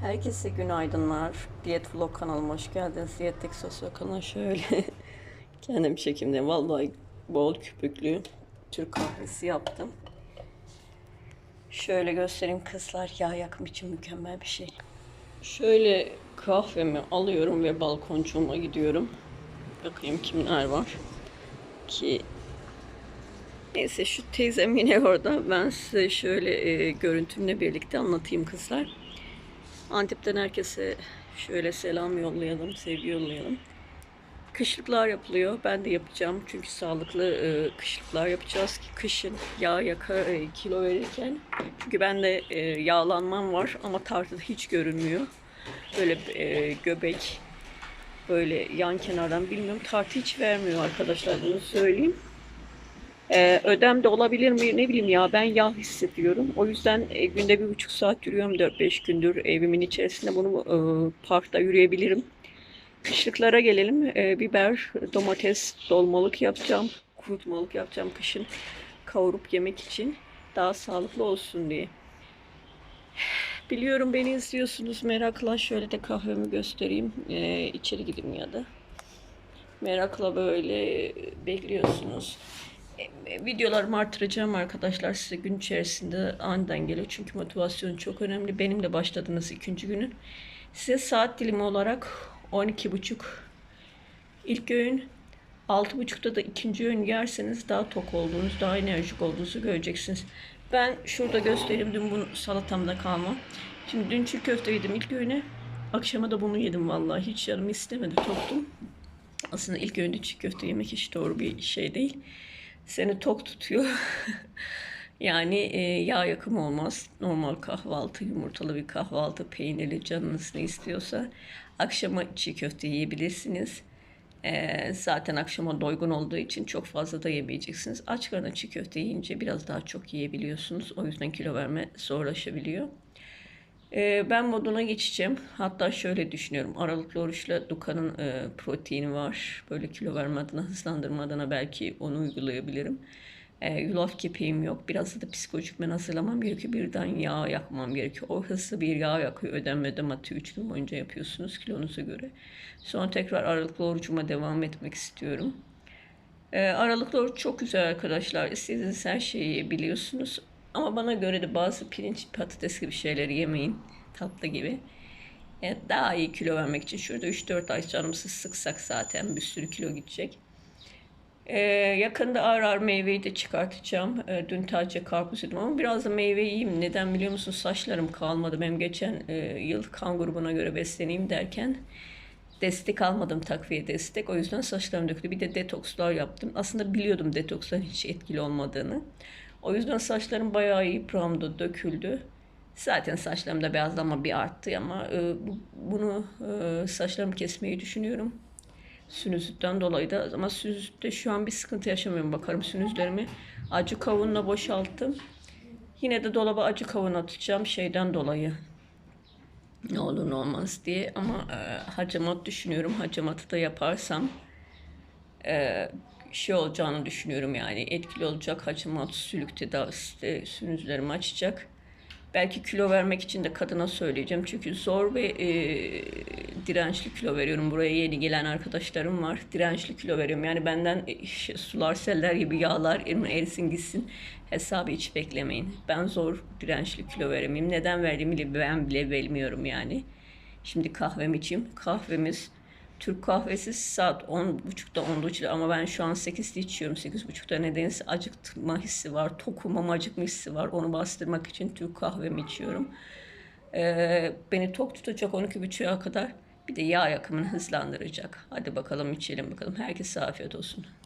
Herkese günaydınlar. Diyet Vlog kanalıma hoş geldiniz. Diyet Sosyal kanalına şöyle kendim çekimde vallahi bol köpüklü Türk kahvesi yaptım. Şöyle göstereyim kızlar yağ yakım için mükemmel bir şey. Şöyle kahvemi alıyorum ve balkoncuğuma gidiyorum. Bakayım kimler var ki Neyse şu teyzem yine orada. Ben size şöyle e, görüntümle birlikte anlatayım kızlar. Antep'ten herkese şöyle selam yollayalım, sevgi yollayalım. Kışlıklar yapılıyor. Ben de yapacağım. Çünkü sağlıklı e, kışlıklar yapacağız ki kışın yağ yaka e, kilo verirken. Çünkü bende e, yağlanmam var ama tartıda hiç görünmüyor. Böyle e, göbek böyle yan kenardan bilmiyorum tartı hiç vermiyor arkadaşlar bunu söyleyeyim. Ee, ödem de olabilir mi ne bileyim ya ben yağ hissediyorum. O yüzden e, günde bir buçuk saat yürüyorum 4-5 gündür evimin içerisinde bunu e, parkta yürüyebilirim. Kışlıklara gelelim. E, biber, domates, dolmalık yapacağım. Kurutmalık yapacağım kışın. Kavurup yemek için daha sağlıklı olsun diye. Biliyorum beni izliyorsunuz merakla. Şöyle de kahvemi göstereyim. E, içeri gideyim ya da. Merakla böyle bekliyorsunuz. Videolarımı artıracağım arkadaşlar size gün içerisinde aniden geliyor. Çünkü motivasyon çok önemli. Benim de başladığınız ikinci günün. Size saat dilimi olarak 12.30 ilk öğün 6.30'da da ikinci öğün yerseniz daha tok olduğunuz, daha enerjik olduğunuzu göreceksiniz. Ben şurada göstereyim dün bunu salatamda kalma. Şimdi dün çiğ köfte yedim ilk öğüne. Akşama da bunu yedim vallahi. Hiç canım istemedi toktum. Aslında ilk öğünde çiğ köfte yemek hiç doğru bir şey değil seni tok tutuyor. yani e, yağ yakımı olmaz. Normal kahvaltı, yumurtalı bir kahvaltı, peynirli canınız ne istiyorsa. Akşama çiğ köfte yiyebilirsiniz. E, zaten akşama doygun olduğu için çok fazla da yemeyeceksiniz. Aç karnına çiğ köfte yiyince biraz daha çok yiyebiliyorsunuz. O yüzden kilo verme zorlaşabiliyor. E, ben moduna geçeceğim. Hatta şöyle düşünüyorum. Aralıklı oruçla Duka'nın e, proteini var. Böyle kilo verme adına, hızlandırma adına belki onu uygulayabilirim. E, yulaf kepeğim yok. Biraz da psikolojik ben hazırlamam gerekiyor. Birden yağ yakmam gerekiyor. O hızlı bir yağ yakıyor. Ödem ödem atıyor. 3 gün boyunca yapıyorsunuz kilonuza göre. Sonra tekrar aralıklı orucuma devam etmek istiyorum. E, aralıklı oruç çok güzel arkadaşlar. İstediğiniz her şeyi biliyorsunuz. Ama bana göre de bazı pirinç, patates gibi şeyleri yemeyin. Tatlı gibi. Yani daha iyi kilo vermek için şurada 3-4 ay canımızı sıksak zaten bir sürü kilo gidecek. Ee, yakında ağır ağır meyveyi de çıkartacağım. Ee, dün taze karpuz yedim ama biraz da meyve yiyeyim. Neden biliyor musun? Saçlarım kalmadı. Benim geçen e, yıl kan grubuna göre besleneyim derken destek almadım takviye destek. O yüzden saçlarım döküldü. Bir de detokslar yaptım. Aslında biliyordum detoksların hiç etkili olmadığını. O yüzden saçlarım bayağı yıprandı, döküldü. Zaten saçlarımda beyazlama bir arttı ama e, bu, bunu e, saçlarımı kesmeyi düşünüyorum. Sinüzitten dolayı da ama sinüzitte şu an bir sıkıntı yaşamıyorum. Bakarım sinüzlerimi acı kavunla boşalttım. Yine de dolaba acı kavun atacağım şeyden dolayı. Ne olur ne olmaz diye ama e, hacamat düşünüyorum. Hacamatı da yaparsam e, şey olacağını düşünüyorum yani etkili olacak hacamat sülük tedavisi de sinüzlerimi açacak. Belki kilo vermek için de kadına söyleyeceğim. Çünkü zor ve e, dirençli kilo veriyorum. Buraya yeni gelen arkadaşlarım var. Dirençli kilo veriyorum. Yani benden e, şey, sular seller gibi yağlar erisin gitsin. Hesabı hiç beklemeyin. Ben zor dirençli kilo veremeyim. Neden verdiğimi ben bile bilmiyorum yani. Şimdi kahvemi içeyim. Kahvemiz Türk kahvesi saat 10.30'da 10'da ama ben şu an 8'de içiyorum. 8.30'da nedense acıkma hissi var. Tokum ama acıkma hissi var. Onu bastırmak için Türk kahvemi içiyorum. Ee, beni tok tutacak 12.30'a kadar. Bir de yağ yakımını hızlandıracak. Hadi bakalım içelim bakalım. Herkese afiyet olsun.